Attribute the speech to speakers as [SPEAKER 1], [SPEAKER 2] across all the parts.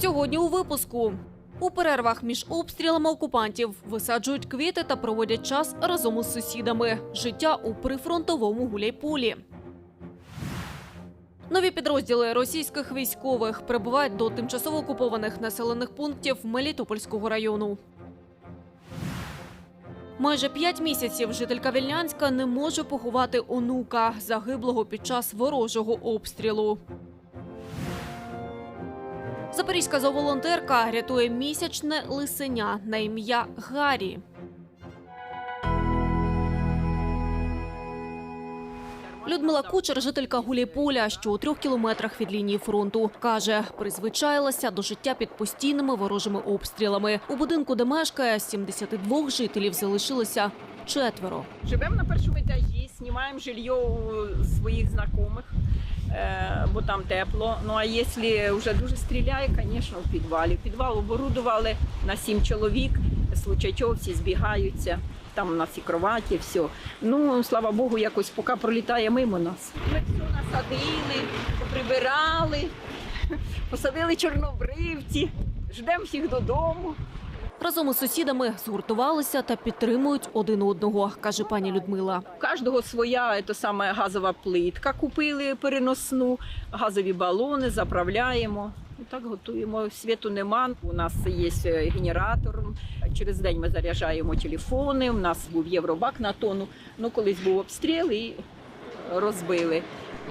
[SPEAKER 1] Сьогодні у випуску. У перервах між обстрілами окупантів висаджують квіти та проводять час разом із сусідами. Життя у прифронтовому гуляйполі. Нові підрозділи російських військових прибувають до тимчасово окупованих населених пунктів Мелітопольського району. Майже п'ять місяців жителька Вільнянська не може поховати онука, загиблого під час ворожого обстрілу. Запорізька зооволонтерка рятує місячне лисеня на ім'я Гаррі. Людмила Кучер, жителька Гуляйполя, що у трьох кілометрах від лінії фронту, каже, призвичаїлася до життя під постійними ворожими обстрілами. У будинку, де мешкає 72 жителів, залишилося четверо.
[SPEAKER 2] Живемо на першому етажі, знімаємо жилье у своїх знайомих, бо там тепло. Ну а якщо вже дуже стріляє, звісно, в підвалі. Підвал оборудували на сім чоловік, чого всі збігаються. Там у нас і кроваті, все. Ну, слава Богу, якось поки пролітає мимо нас. Ми все насадили, прибирали, посадили чорнобривці, ждемо всіх додому.
[SPEAKER 1] Разом із сусідами згуртувалися та підтримують один одного, каже пані Людмила.
[SPEAKER 2] У кожного своя це саме газова плитка. Купили переносну, газові балони, заправляємо. І так готуємо. Світу нема. У нас є е, генератор. Через день ми заряджаємо телефони. У нас був євробак на тонну. Ну, колись був обстріл і розбили.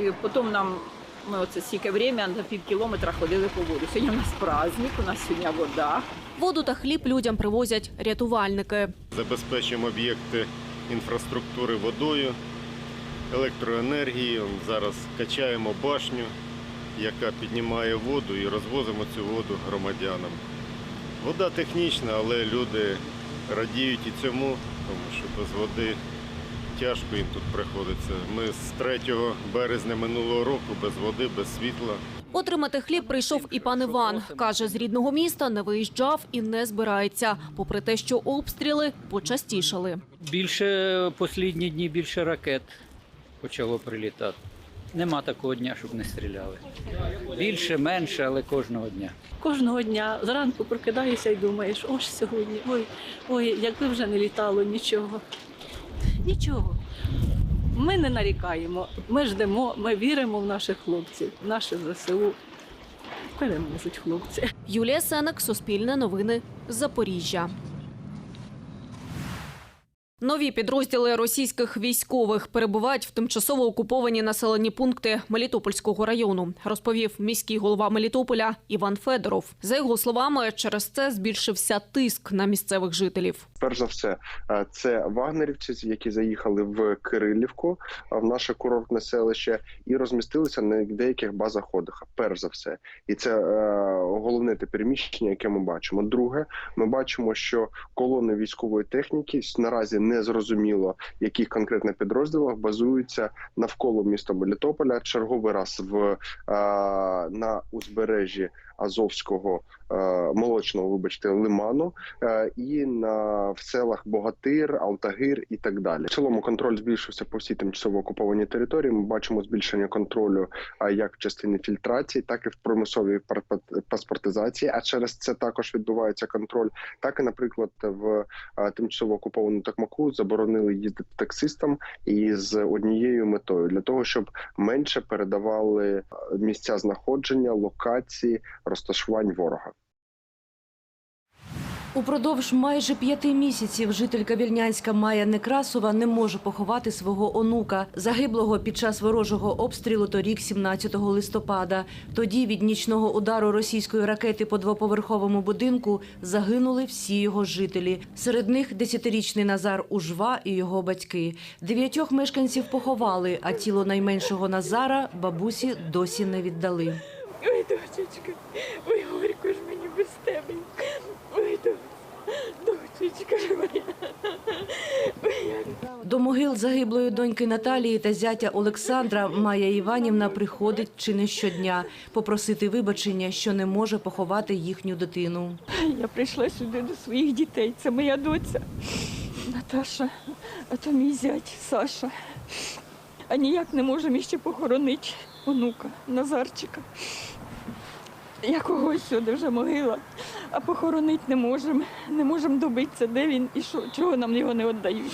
[SPEAKER 2] І потім нам ми оце стільки время на пів кілометра ходили по воду. Сьогодні у нас праздник, у нас сьогодні вода.
[SPEAKER 1] Воду та хліб людям привозять рятувальники.
[SPEAKER 3] Забезпечуємо об'єкти інфраструктури водою, електроенергією. Зараз качаємо башню, яка піднімає воду і розвозимо цю воду громадянам. Вода технічна, але люди радіють і цьому, тому що без води тяжко їм тут приходиться. Ми з 3 березня минулого року без води, без світла.
[SPEAKER 1] Отримати хліб прийшов і пан Іван. Каже, з рідного міста не виїжджав і не збирається, попри те, що обстріли почастішали.
[SPEAKER 4] Більше останні дні більше ракет почало прилітати. Нема такого дня, щоб не стріляли. Більше, менше, але кожного дня.
[SPEAKER 5] Кожного дня зранку прокидаєшся і думаєш, ось сьогодні, ой, ой, якби вже не літало нічого. Нічого. Ми не нарікаємо, ми ждемо, ми віримо в наших хлопців, в наше ЗСУ. Переможуть хлопці.
[SPEAKER 1] Юлія Сенек, Суспільне новини, Запоріжжя. Нові підрозділи російських військових перебувають в тимчасово окуповані населені пункти Мелітопольського району, розповів міський голова Мелітополя Іван Федоров. За його словами, через це збільшився тиск на місцевих жителів.
[SPEAKER 6] перш за все, е, це вагнерівці, які заїхали в Кирилівку, е, в наше курортне селище, і розмістилися на деяких базах отдиха. Перш за все, і це е, головне те переміщення, яке ми бачимо. Друге, ми бачимо, що колони військової техніки наразі не зрозуміло, яких конкретно підрозділах базуються навколо міста Мелітополя. Черговий раз в на узбережжі Азовського молочного, вибачте, лиману е, і на в селах Богатир, Алтагир і так далі. В цілому контроль збільшився по всій тимчасово окупованій території. Ми бачимо збільшення контролю як в частині фільтрації, так і в примусовій паспортизації. А через це також відбувається контроль. Так і, наприклад, в тимчасово окупованому Токмаку заборонили їздити таксистам і з однією метою для того, щоб менше передавали місця знаходження, локації, розташувань ворога.
[SPEAKER 7] Упродовж майже п'яти місяців жителька Вільнянська Майя Некрасова не може поховати свого онука, загиблого під час ворожого обстрілу торік, 17 листопада. Тоді від нічного удару російської ракети по двоповерховому будинку загинули всі його жителі. Серед них десятирічний Назар Ужва і його батьки. Дев'ятьох мешканців поховали, а тіло найменшого Назара бабусі досі не віддали.
[SPEAKER 5] Ой, дочечка, ой, горько ж мені без тебе. Ой,
[SPEAKER 7] До могил загиблої доньки Наталії та зятя Олександра Майя Іванівна приходить чи не щодня попросити вибачення, що не може поховати їхню дитину.
[SPEAKER 5] Я прийшла сюди до своїх дітей. Це моя доця Наташа, а то мій зять Саша. А ніяк не можемо іще похоронити онука Назарчика.
[SPEAKER 8] Якогось сюди вже могила, а похоронити не можемо. Не можемо добитися, де він і що, чого нам його не віддають.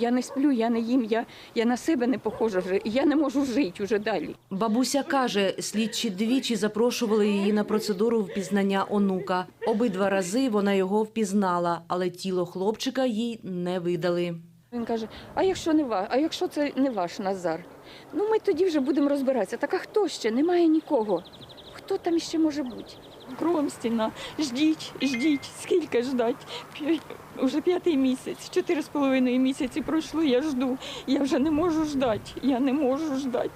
[SPEAKER 8] Я не сплю, я не їм, я, я на себе не похожа вже, і я не можу жити вже далі.
[SPEAKER 7] Бабуся каже, слідчі двічі запрошували її на процедуру впізнання онука. Обидва рази вона його впізнала, але тіло хлопчика їй не видали.
[SPEAKER 8] Він каже: а якщо не ваш, а якщо це не ваш Назар? Ну ми тоді вже будемо розбиратися. Так а хто ще? Немає нікого. Хто там ще може бути? Кругом стіна. Ждіть, ждіть, скільки ждать? Уже п'ятий місяць, чотири з половиною місяці пройшло, я жду. Я вже не можу ждати. Я не можу ждати.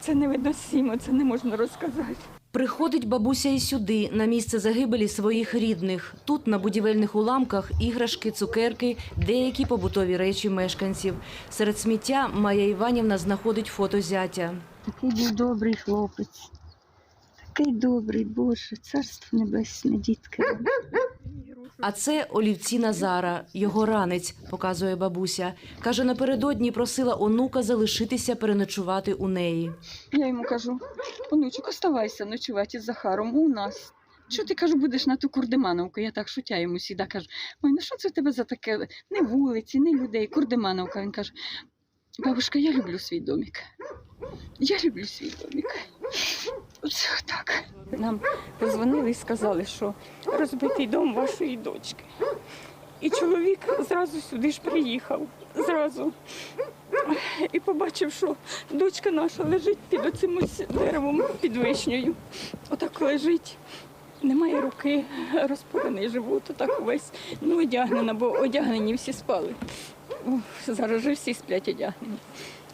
[SPEAKER 8] Це невиносимо, це не можна розказати.
[SPEAKER 7] Приходить бабуся і сюди, на місце загибелі своїх рідних. Тут на будівельних уламках іграшки, цукерки, деякі побутові речі мешканців. Серед сміття Майя Іванівна знаходить фото зятя.
[SPEAKER 9] Такий був добрий хлопець. Такий добрий, Боже, царство небесне, дітки.
[SPEAKER 7] А це олівці Назара, його ранець, показує бабуся. Каже, напередодні просила онука залишитися переночувати у неї.
[SPEAKER 8] Я йому кажу: онучок, оставайся ночувати з Захаром у нас. Що ти кажу, будеш на ту Курдимановку? Я так шутя йому сіда кажу: ой, ну що це в тебе за таке? Не вулиці, не людей, Курдимановка. Він каже: бабушка, я люблю свій домик. Я люблю свій домик. Оце так. Нам позвонили і сказали, що розбитий дом вашої дочки. І чоловік зразу сюди ж приїхав. Зразу. І побачив, що дочка наша лежить під оцим деревом, під вишнею. Отак лежить. Немає руки, розпорений живот, отак увесь ну, одягнена, бо одягнені всі спали. Зараз же всі сплять одягнені.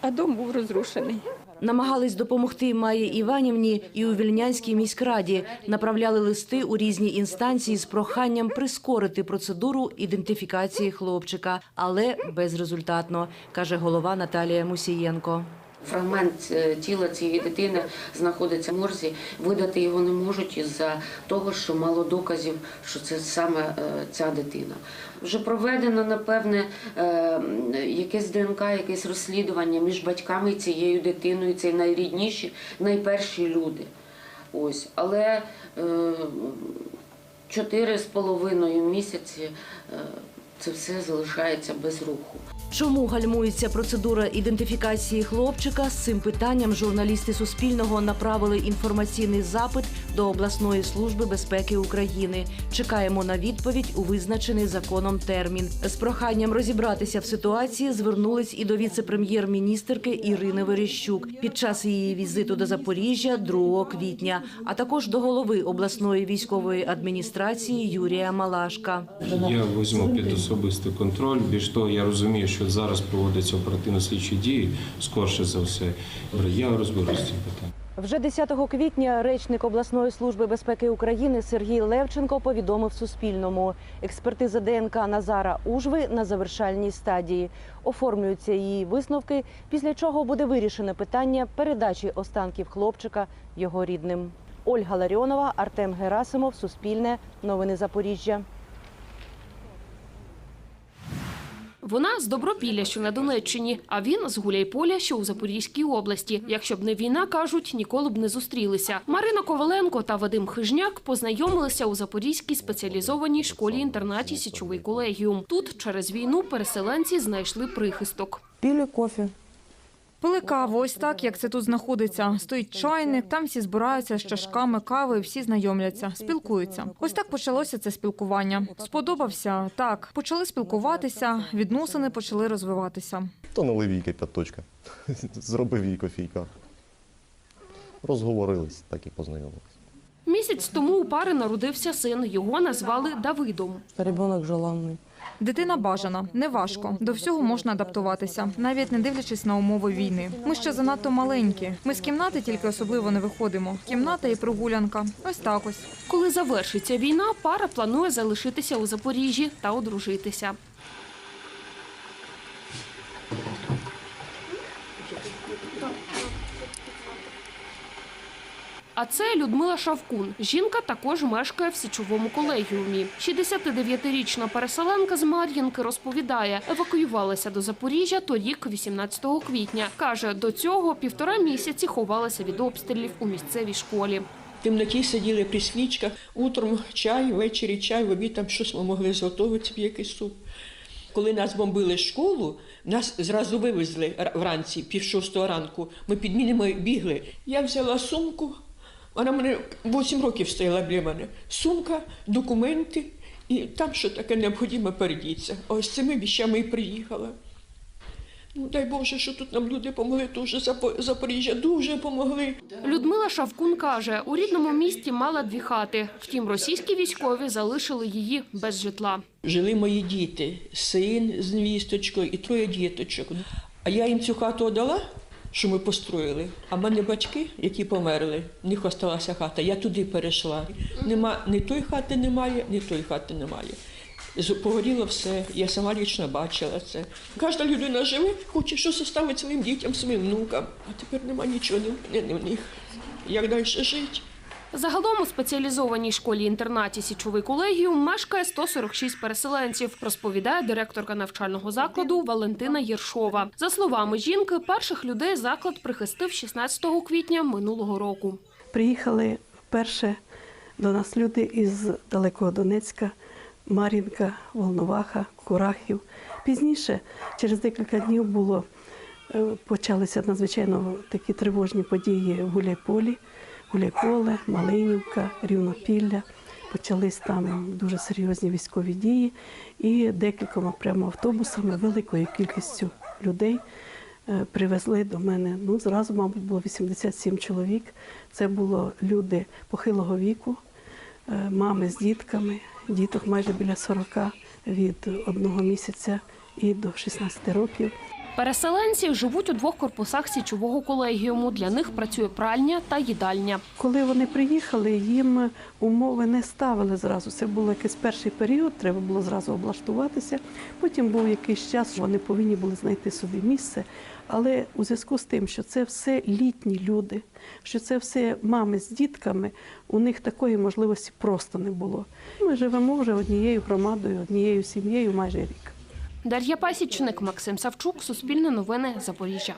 [SPEAKER 8] А дом був розрушений.
[SPEAKER 7] Намагались допомогти Майї Іванівні і у Вільнянській міськраді. Направляли листи у різні інстанції з проханням прискорити процедуру ідентифікації хлопчика, але безрезультатно, каже голова Наталія Мусієнко.
[SPEAKER 10] Фрагмент е, тіла цієї дитини знаходиться в морзі. Видати його не можуть із-за того, що мало доказів, що це саме е, ця дитина. Вже проведено, напевне, е, якесь ДНК, якесь розслідування між батьками цією дитиною. Це найрідніші, найперші люди. Ось, але чотири з половиною місяці це все залишається без руху.
[SPEAKER 7] Чому гальмується процедура ідентифікації хлопчика? З цим питанням журналісти Суспільного направили інформаційний запит до обласної служби безпеки України. Чекаємо на відповідь у визначений законом термін. З проханням розібратися в ситуації звернулись і до віце-прем'єр-міністерки Ірини Верещук під час її візиту до Запоріжжя 2 квітня, а також до голови обласної військової адміністрації Юрія Малашка.
[SPEAKER 11] Я візьму під особистий контроль. Більш того, я розумію, що зараз проводяться оперативно-слідчі дії, скорше за все. Я розберусь цим питанням.
[SPEAKER 7] Вже 10 квітня речник обласної служби безпеки України Сергій Левченко повідомив Суспільному. Експертиза ДНК Назара Ужви на завершальній стадії. Оформлюються її висновки, після чого буде вирішено питання передачі останків хлопчика його рідним. Ольга Ларіонова, Артем Герасимов, Суспільне, Новини Запоріжжя.
[SPEAKER 12] Вона з Добропілля, що на Донеччині, а він з Гуляйполя, що у Запорізькій області. Якщо б не війна, кажуть, ніколи б не зустрілися. Марина Коваленко та Вадим Хижняк познайомилися у Запорізькій спеціалізованій школі-інтернаті Січовий колегіум. Тут через війну переселенці знайшли прихисток.
[SPEAKER 13] Пілі кофе. Пили каву, ось так, як це тут знаходиться. Стоїть чайник, там всі збираються з чашками кави, всі знайомляться, спілкуються. Ось так почалося це спілкування. Сподобався так. Почали спілкуватися, відносини почали розвиватися.
[SPEAKER 14] То налив їй кипяточка. Зробив їй кофійка. Розговорились, так і познайомились.
[SPEAKER 12] Місяць тому у пари народився син. Його назвали Давидом.
[SPEAKER 13] Ребенок желанний. Дитина бажана, не важко. До всього можна адаптуватися, навіть не дивлячись на умови війни. Ми ще занадто маленькі. Ми з кімнати тільки особливо не виходимо. Кімната і прогулянка. Ось так ось.
[SPEAKER 12] Коли завершиться війна, пара планує залишитися у Запоріжжі та одружитися. А це Людмила Шавкун. Жінка також мешкає в січовому колегіумі. 69-річна переселенка з Мар'їнки розповідає, евакуювалася до Запоріжжя торік, 18 квітня. Каже, до цього півтора місяці ховалася від обстрілів у місцевій школі.
[SPEAKER 15] В темноті сиділи при свічках, утром чай, ввечері чай, в обід там щось ми могли зготувати якийсь суп. Коли нас бомбили школу, нас зразу вивезли вранці, пів шостого ранку. Ми під мінами бігли. Я взяла сумку, вона мене 8 років стояла біля мене. Сумка, документи, і там що таке необхідно передіться. Ось цими віщами і приїхала. Ну, дай Боже, що тут нам люди помогли, дуже Запо- Запоріжжя дуже помогли.
[SPEAKER 12] Людмила Шавкун каже, у рідному місті мала дві хати. Втім, російські військові залишили її без житла.
[SPEAKER 15] Жили мої діти, син з невісточкою і троє діточок. А я їм цю хату віддала, що ми построїли. А в мене батьки, які померли, в них залишилася хата. Я туди перейшла. Нема ні тої хати немає, ні тої хати немає. Погоріло все, я сама лічно бачила це. Кожна людина живе, хоче щось оставити своїм дітям, своїм внукам. А тепер нема нічого ні, ні в них. Як далі жити?
[SPEAKER 12] Загалом у спеціалізованій школі-інтернаті «Січовий колегіум» мешкає 146 переселенців, розповідає директорка навчального закладу Валентина Єршова. За словами жінки, перших людей заклад прихистив 16 квітня минулого року.
[SPEAKER 16] Приїхали вперше до нас люди із далекого Донецька, Мар'їнка, Волноваха, Курахів. Пізніше, через декілька днів, було, е, почалися надзвичайно такі тривожні події в Гуляйполі, Гуляйполе, Малинівка, Рівнопілля. Почались там дуже серйозні військові дії, і декількома прямо автобусами, великою кількістю людей е, привезли до мене. Ну, зразу, мабуть, було 87 чоловік. Це було люди похилого віку, е, мами з дітками, діток майже біля 40 від одного місяця і до 16 років.
[SPEAKER 12] Переселенці живуть у двох корпусах січового колегіуму. Для них працює пральня та їдальня.
[SPEAKER 16] Коли вони приїхали, їм умови не ставили зразу. Це був якийсь перший період, треба було зразу облаштуватися. Потім був якийсь час, вони повинні були знайти собі місце. Але у зв'язку з тим, що це все літні люди, що це все мами з дітками, у них такої можливості просто не було. Ми живемо вже однією громадою, однією сім'єю майже рік.
[SPEAKER 12] Дар'я Пасічник, Максим Савчук, Суспільне новини, Запоріжжя.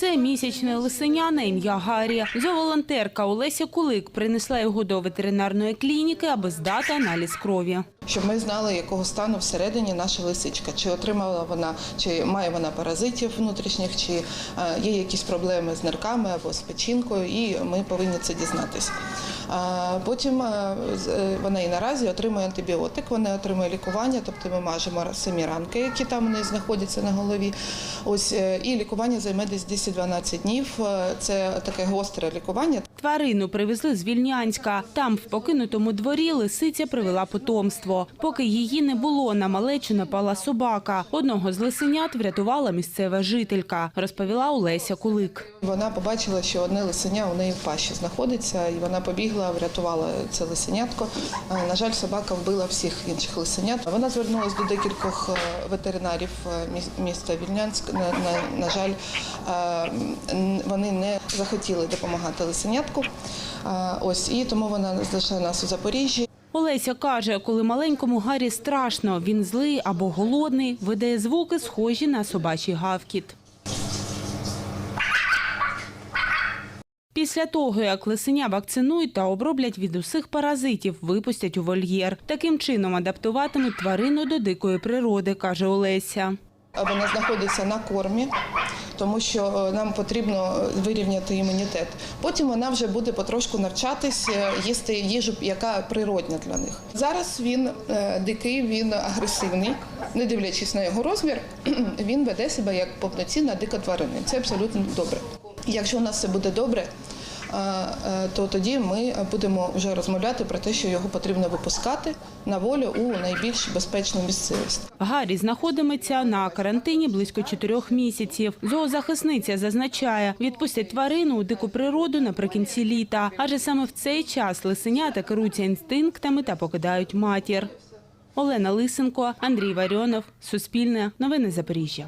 [SPEAKER 17] Це місячне лисеня на ім'я Гаррі. Зооволонтерка Олеся Кулик принесла його до ветеринарної клініки, аби здати аналіз крові.
[SPEAKER 18] щоб ми знали, якого стану всередині наша лисичка, чи отримала вона, чи має вона паразитів внутрішніх, чи е, є якісь проблеми з нирками або з печінкою, і ми повинні це дізнатися. Потім е, е, вона і наразі отримує антибіотик, вона отримує лікування, тобто ми мажемо самі ранки, які там у неї знаходяться на голові. Ось і лікування займе десь 10-12 днів. Е, Це таке гостре лікування.
[SPEAKER 17] Тварину привезли з Вільнянська. Там, в покинутому дворі, лисиця привела потомство. Поки її не було, на малечу напала собака. Одного з лисенят врятувала місцева жителька, розповіла Олеся Кулик.
[SPEAKER 18] Вона побачила, що одне лисеня у неї в пащі знаходиться, і вона побігла, врятувала це лисенятко. Е, На жаль, собака вбила всіх інших лисенят. Вона звернулася до декількох е, ветеринарів міста Вільнянськ. На, на, на жаль, вони не захотіли допомагати лисенятку. Ось і тому вона знайшла нас у Запоріжжі.
[SPEAKER 17] Олеся каже, коли маленькому Гаррі страшно, він злий або голодний, видає звуки, схожі на собачий гавкіт. Після того, як лисеня вакцинують та оброблять від усіх паразитів, випустять у вольєр. Таким чином адаптуватимуть тварину до дикої природи, каже Олеся.
[SPEAKER 18] Вона знаходиться на кормі, тому що е, нам потрібно вирівняти імунітет. Потім вона вже буде потрошку навчатись е, їсти їжу, яка природня для них. Зараз він е, дикий, він агресивний, не дивлячись на його розмір, він веде себе як повноцінна дика тварина. Це абсолютно добре. Якщо у нас все буде добре, е, е, то тоді ми будемо вже розмовляти про те, що його потрібно випускати на волю у найбільш безпечну місцевість.
[SPEAKER 17] Гаррі знаходиметься на карантині близько чотирьох місяців. Зоозахисниця зазначає, відпустять тварину у дику природу наприкінці літа, адже саме в цей час лисенята керуються інстинктами та покидають матір. Олена Лисенко, Андрій Варіонов, Суспільне, Новини Запоріжжя.